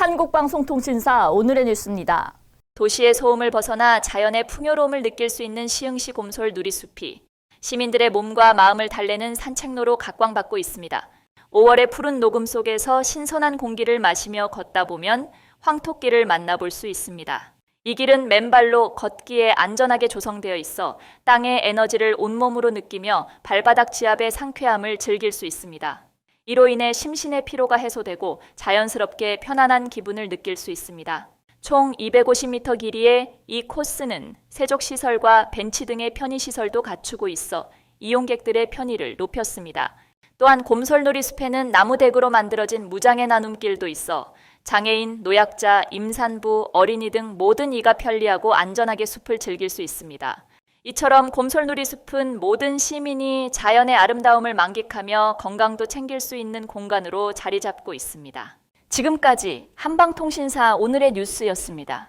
한국방송통신사 오늘의 뉴스입니다. 도시의 소음을 벗어나 자연의 풍요로움을 느낄 수 있는 시흥시 곰솔 누리숲이 시민들의 몸과 마음을 달래는 산책로로 각광받고 있습니다. 5월의 푸른 녹음 속에서 신선한 공기를 마시며 걷다 보면 황토길을 만나볼 수 있습니다. 이 길은 맨발로 걷기에 안전하게 조성되어 있어 땅의 에너지를 온몸으로 느끼며 발바닥 지압의 상쾌함을 즐길 수 있습니다. 이로 인해 심신의 피로가 해소되고 자연스럽게 편안한 기분을 느낄 수 있습니다. 총 250m 길이의 이 코스는 세족시설과 벤치 등의 편의시설도 갖추고 있어 이용객들의 편의를 높였습니다. 또한 곰솔놀이 숲에는 나무대구로 만들어진 무장의 나눔길도 있어 장애인, 노약자, 임산부, 어린이 등 모든 이가 편리하고 안전하게 숲을 즐길 수 있습니다. 이처럼 곰솔누리 숲은 모든 시민이 자연의 아름다움을 만끽하며 건강도 챙길 수 있는 공간으로 자리 잡고 있습니다. 지금까지 한방통신사 오늘의 뉴스였습니다.